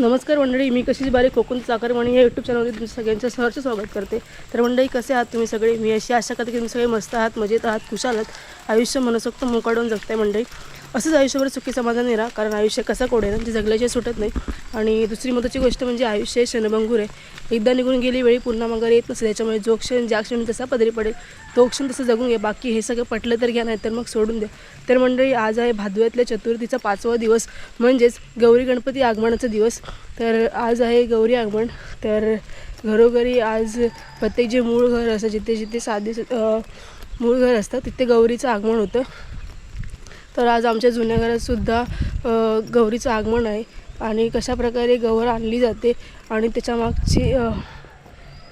नमस्कार मंडळी मी कशीच बारी कोकण चाकरमणी या यूट्यूब चॅनलमध्ये तुमचं सगळ्यांचं सहर्ष स्वागत करते. तर मंडळी कसे आहात तुम्ही सगळे? मी अशी आशा करते की तुम्ही सगळे मस्त आहात मजेत आहात खुशाल आहात. आयुष्य मनसोक्त मोकाडून जगताय मंडळी. असंच आयुष्यभर सुखी समाधान नाही राहा कारण आयुष्य कसं कोडे ना म्हणजे ते जगल्याचे सुटत नाही. आणि दुसरी महत्त्वाची गोष्ट म्हणजे आयुष्य क्षणभंगूर आहे. एकदा निघून गेली वेळी पुन्हा मग येत नसते त्याच्यामुळे जो क्षण ज्या क्षणी तसा पदरी पडेल तो क्षण तसं जगून घ्या बाकी हे सगळं पटलं तर घ्या नाही तर मग सोडून द्या. तर मंडळी आज आहे भादव्यातल्या चतुर्थीचा पाचवा दिवस म्हणजेच गौरी गणपती आगमनाचा दिवस. तर आज आहे गौरी आगमन. तर घरोघरी आज प्रत्येक जे मूळ घर असतं जिथे जिथे साधे मूळ घर असतं तिथे गौरीचं आगमन होतं. तर आज आमच्या जुन्या घरातसुद्धा गौरीचं आगमन आहे आणि कशाप्रकारे गौर आणली जाते आणि त्याच्यामागची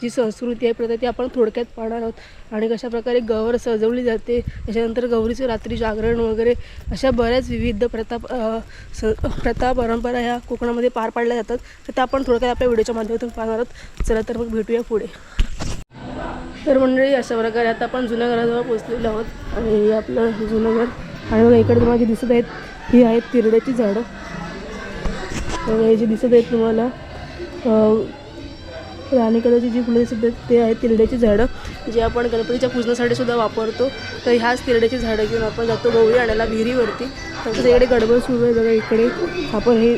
जी संस्कृती आहे प्रथा ती आपण थोडक्यात पाहणार आहोत. आणि कशाप्रकारे गौर सजवली जाते त्याच्यानंतर गौरीचं रात्री जागरण वगैरे अशा बऱ्याच विविध प्रथा स प्रथा परंपरा ह्या कोकणामध्ये पार पाडल्या जातात. तर त्या आपण थोडक्यात आपल्या व्हिडिओच्या माध्यमातून पाहणार आहोत. चला तर मग भेटूया पुढे. तर मंडळी अशा प्रकारे आता आपण जुन्या घराजवळ पोचलेलो आहोत आणि आपलं जुनं घर. आणि बघा इकडे तुम्हाला जे दिसत आहेत ही आहेत तिरड्याची झाडं. तर हे जे दिसत आहेत तुम्हाला राणीकडची जी फुलं दिसत आहेत ते आहेत तिरड्याची झाडं जे आपण गणपतीच्या पूजनासाठी सुद्धा वापरतो. तर ह्याच तिरड्याची झाडं घेऊन आपण जातो गौरी आणायला विहिरीवरती. तसंच इकडे गडबड सुरू आहे. बघा इकडे आपण हे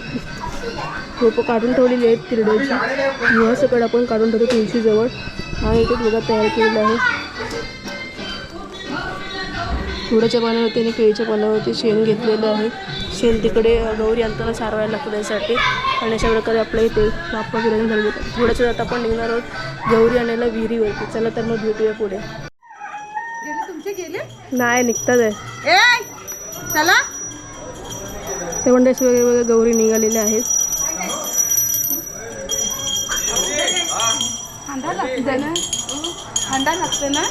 रोपं काढून ठेवलेली आहेत तिरड्याची. युवा आपण काढून ठेवतो तुळशीजवळ. आणि इथे बघा तयार केलेलं आहे. तुळाच्या पानावरती आणि केळीच्या पानावरती शेण घेतलेलं आहे. शेण तिकडे गौरी आणताना सारवायला लागतं त्यासाठी. आणि अशा प्रकारे आपल्या इथे बाप्पा झालेले आहेत. थोड्याच वेळात आपण निघणार आहोत गौरी आणायला विहिरीवरती. चला तर मग भेटूया पुढे. नाही निघतात आहे. चला. ते म्हणजे असे वेगळे वेगळे गौरी निघालेल्या आहेत. हांडा लागते ना? हांडा लागते ना?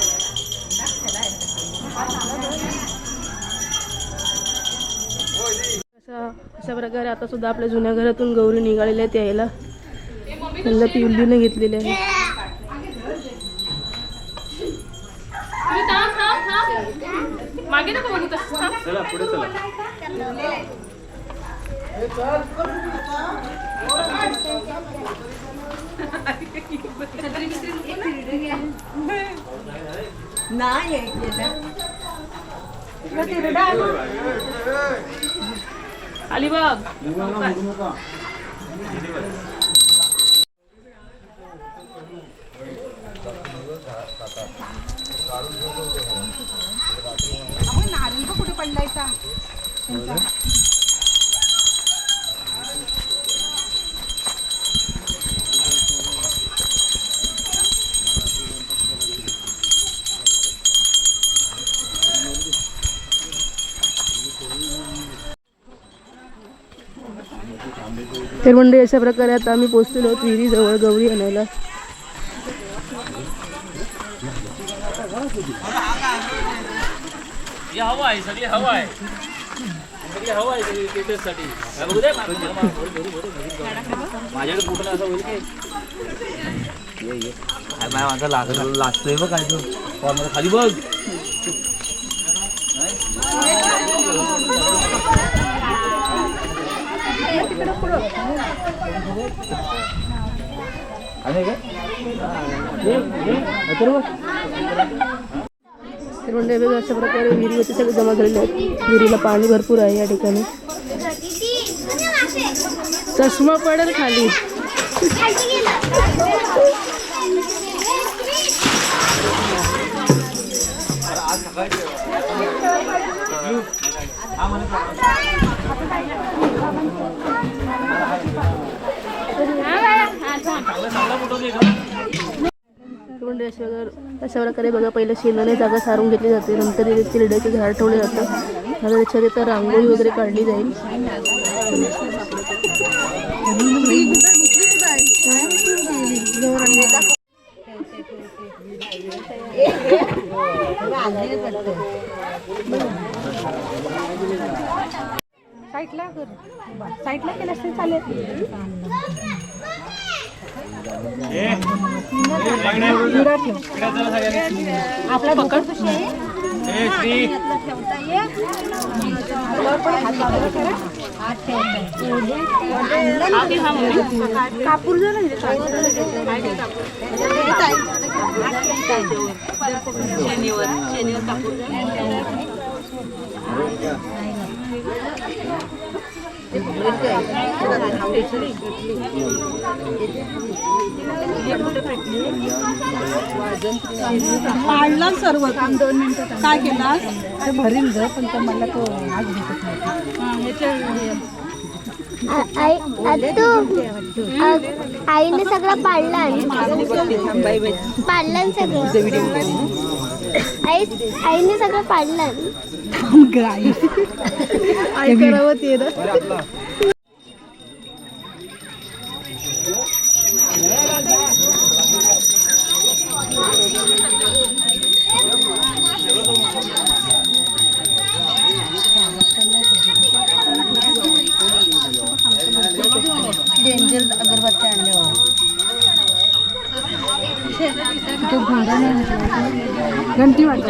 अशा अशा प्रकारे आता सुद्धा आपल्या जुन्या घरातून गौरी निघालेल्या आहेत यायला. त्यांना पिवलीनं घेतलेले आहे. मागे नको बघू तसं आली बघ नारळ तर म्हणजे अशा प्रकारे आता आम्ही पोचलेलो आहोत विहिरीजवळ गौरी आणायला. माझा लागतोय बघ काय तू. खाली बघ. अशा प्रकारे विहिरीवरती सगळे जमा झालेले आहेत. विहिरीला पाणी भरपूर आहे या ठिकाणी. चष्मा पडेल खाली. अशा अशा प्रकारे बघा पहिलं शेणाने जागा सारून घेतली जाते. नंतर इथे तिरड्याचे झाड ठेवले जातं नंतर त्याच्यावर इथं रांगोळी वगैरे काढली जाईल. साईडला कर. साईडला केलं असते चालेल. आपला पकड कशी आहे? ए, श्री. ठेवता ये. पाडला सर्व. दोन मिनिटं काय केलास ते भरील ग पण तो मला तो आज भेटत नाही आई तू आईने सगळं पाडलं पाडलं सगळं. आई आईने सगळं पाडलं गाई आई करावं ते ना डेंजर अगरबत्ती आणले घंटी वाटत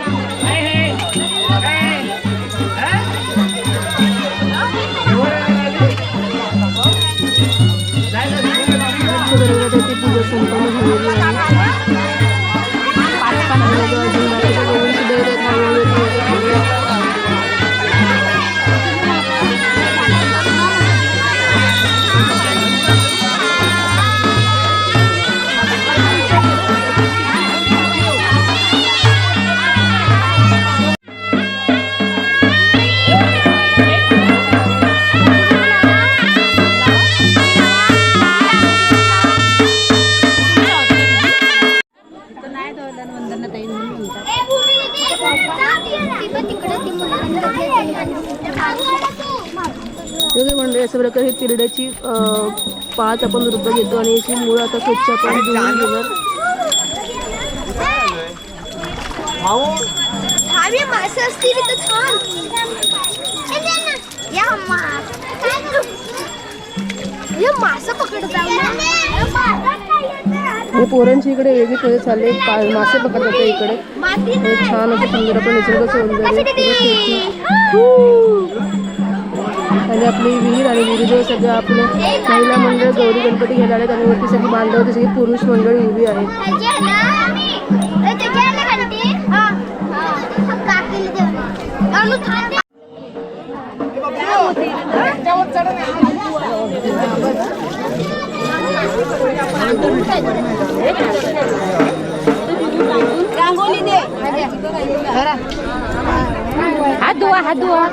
प्रकारे ही तिरड्याची अं, पाच आपण रुपये घेतो आणि याची मुळं आता स्वच्छ आपण धुवून घेणार. मासे असतील तर. या हे पोरांची इकडे वेगळी पद्धत चालली मासे पकडतात इकडे. छान असं सुंदर आपण निसर्ग सौंदर्य आणि आपली विहीर आणि विहिरीजवळ सगळं आपलं महिला मंडळ गौरी गणपती घ्यायला आलेत आणि वरती सगळी बांधव सगळी पुरुष मंडळी उभी आहे त्याची आहे ना ए, त्याची आहे ना घंटी हा हा काकीला दे ना. अनु थांब हात धुवा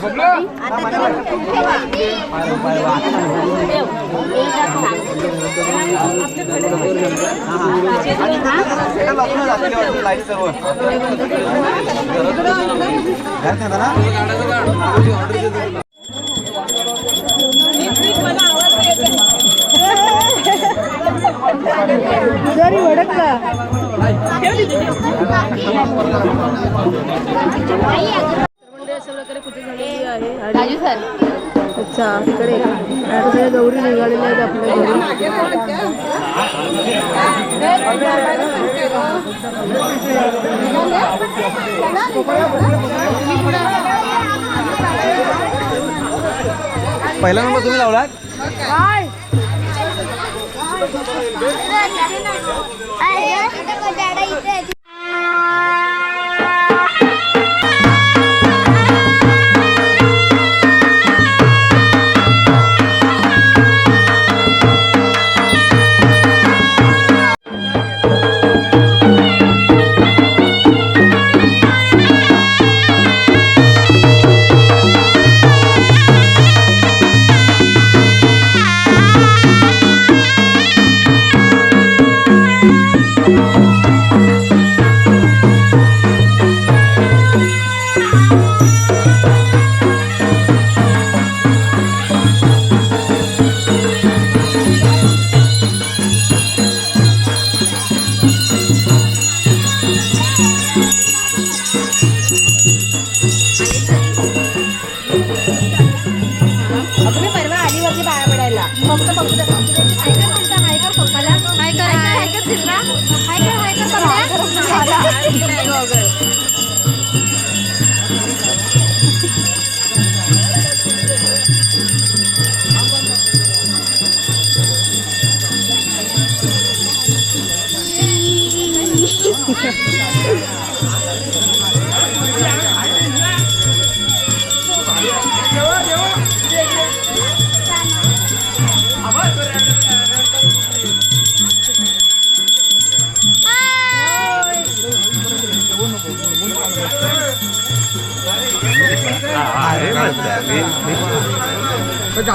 हात धुवा इथे ठेवू लाइट सर्व मंडळी अशा प्रकारे पूजा आहे आणि अच्छा आता सगळ्या गौरी निघालेल्या आहेत आपल्या घरी पहिला नंबर तुम्ही लावलात तुम्ही परवा आली वरती पाया पडायला. फक्त फक्त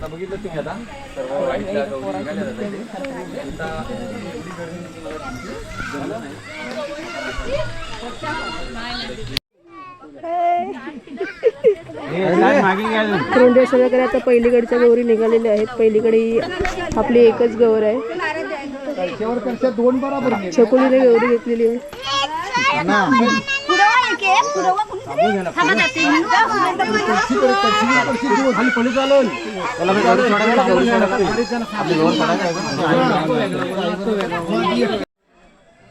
आता बघितलं तुम्ही आता. सर्व वाईटला गौरी निघाल्या जातात. इथे. आता पहिलीकडच्या गौरी निघालेल्या आहेत. पहिलीकडे ही आपली एकच गौर आहे. छकुलीने गौरी घेतलेली आहे.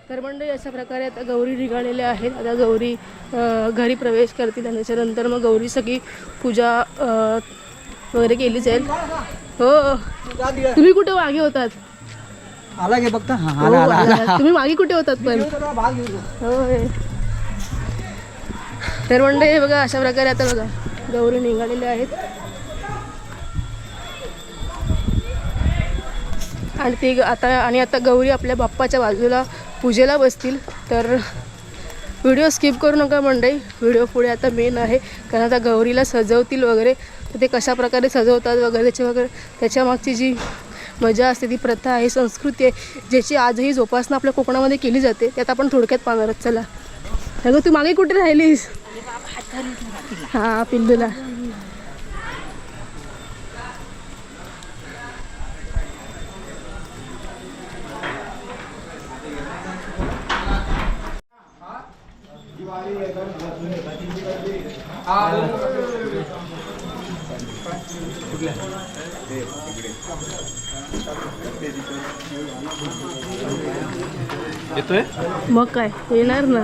तर मंडळी अशा प्रकारे आता गौरी निघालेल्या आहेत. आता गौरी घरी प्रवेश करतील आणि त्याच्यानंतर मग गौरी सगळी पूजा वगैरे केली जाईल. हो. तुम्ही कुठे मागे होतात? आला गे बघता? हा हो, आला. तुम्ही मागे कुठे होतात पण? होय. तर मंडळी हे बघा अशा प्रकारे आता बघा गौरी निघालेले आहेत. आणि ती ग- आता आणि आता गौरी आपल्या बाप्पाच्या बाजूला पूजेला बसतील. तर व्हिडिओ स्किप करू नका मंडळी. व्हिडिओ पुढे आता मेन आहे. कारण आता गौरीला सजवतील वगैरे. तर ते कशा प्रकारे सजवतात वगैरे त्याच्या वगैरे त्याच्या मागची जी मजा असते ती प्रथा आहे संस्कृती आहे ज्याची आजही जोपासना आपल्या कोकणामध्ये केली जाते त्यात आपण थोडक्यात पाहणारच चला. अगं तू मागे कुठे राहिलीस? हा पिल्लूला येतोय मग काय येणार ना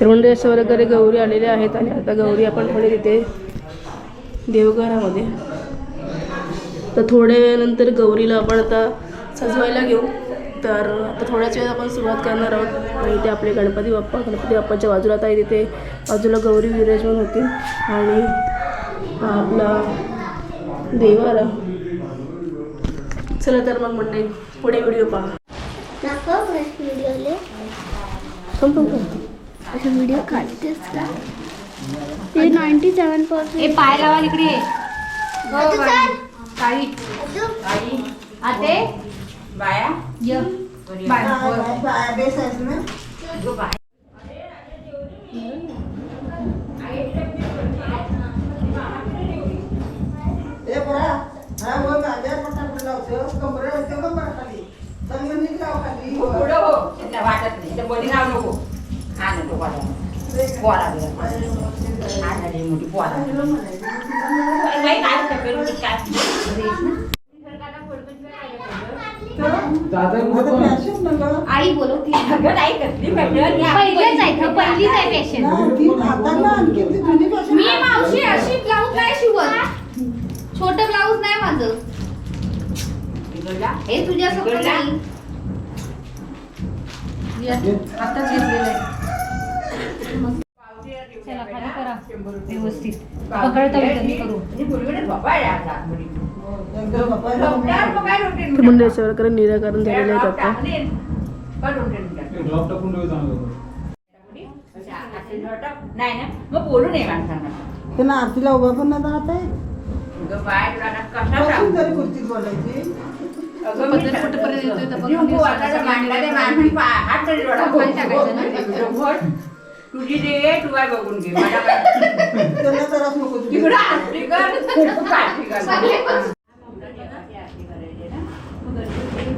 तर म्हणजे वगैरे गौरी आलेल्या आहेत आणि आता गौरी आपण थोडे तिथे देवघरामध्ये. तर थोड्या वेळानंतर गौरीला आपण आता सजवायला घेऊ. तर आता थोड्याच वेळात आपण सुरुवात करणार आहोत. आणि इथे आपले गणपती बाप्पा गणपती बाप्पाच्या बाजूला आता तिथे बाजूला गौरी विराजमान होती. आणि आपला देवारा चला तर मग मंडळी पुढे व्हिडिओ पहा. व्हिडिओ काढतेस का? ते नाईन्टी सेवन पर्सेंट पाय लावा इकडे. काळी आते बाया. बाय. वाटत नाही. तर बोली नाव नको. हा नको बोला हा मोठी आई बोलवती. अगं नाही पेट्रोल पहिलेच आहे का पहिलीच आहे फॅशन मी मावशी अशी ब्लाऊज नाही शिवत. छोट ब्लाऊज नाही माझं. हे तुझ्या आताच घेतलेलं आहे. चला खाली करा. व्यवस्थित. पकडता मी करू. तर मंडळी अशा प्रकारे निराकरण झालेले आहेत आता. नाही ना मग बोलू नये माणसांना. त्यांना आरतीला उभा पण नाही राहत आहे अगं बाय तुला कशा बोलायची. कुठपर्यंत येतोय? तर बघ. हात तरी. खाली टाकायचं ना? तुझी दे तू काय बघून घे. मला. तिकडं आरती कर? कर.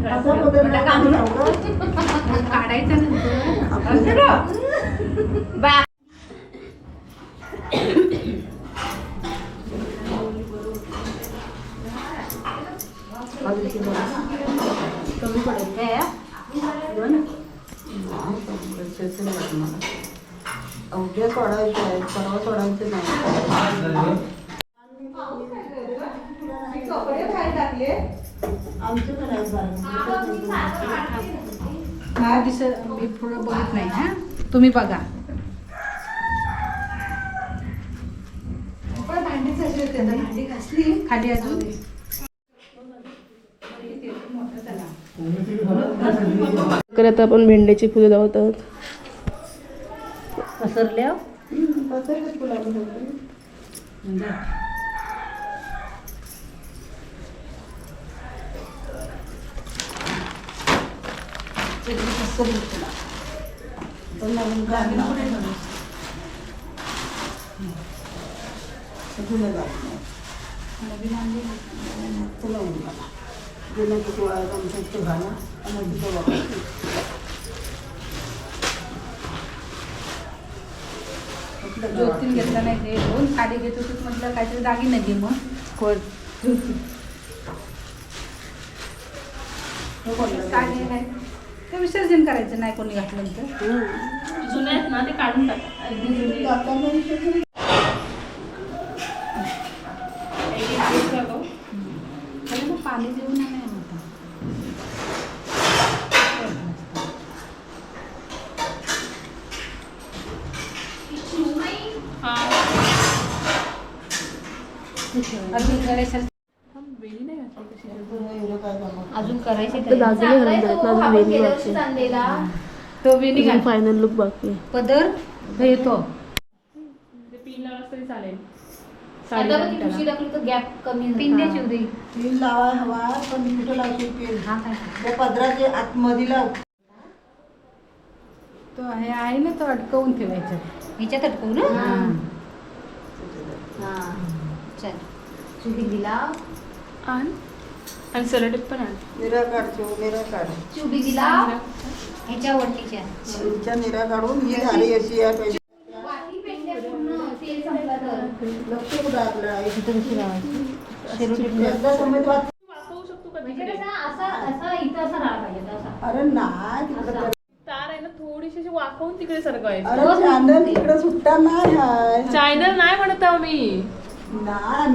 असा बदल नाही करावा. काढायचं नंतर असं ना? बा उद्या सोडायचं आहे परवा सोडायचं नाही. दिसत. मी पुढं बघत नाही. हा? तुम्ही बघा. खाली अजून? तर आता आपण भेंड्याची फुलं लावत आहोत पसरल्या. फुलं लावली. फुलं लावून बघा. जुनं किती वेळा आमच्या इथे घाला आणि तिथं वापरायचं. ज्योतीन घेतला नाही ते. दोन खाली घेत होते म्हटलं काहीतरी दागिने घे मग. कोण? ते विसर्जन करायचं नाही कोणी घातलं तर. जुने आहेत ना ते काढून टाका. करायचे तर तो वेणी घाल. फायनल लुक बाकी. पदर तो येतो पिन द्यायची उद्या पिन लावा हवा पण कुठं लावशील पिन? हा काय पदराचे आतमध्ये लाव. तो आहे आहे ना तो अडकवून ठेवायचा. ह्याच्यात अडकवू ना? चल. चुडी दिला आण. आणि सलटेप पण आण. निरा काढतो निरा काढ. चुडी दिला. ह्याच्या वटीच्या तुमच्या निरा काढून ही झाली अशी आहे पाहिजे लक्ष कुठं आपलं आहे? एकदा समज वाच- अरे नाही तिकडं तर- तार आहे ना थोडीशी अशी वाकवून तिकडे सरकवायची अरे चॅनल इकडं सुट्टा नाही हाय चायनल नाही म्हणत आहो मी. ना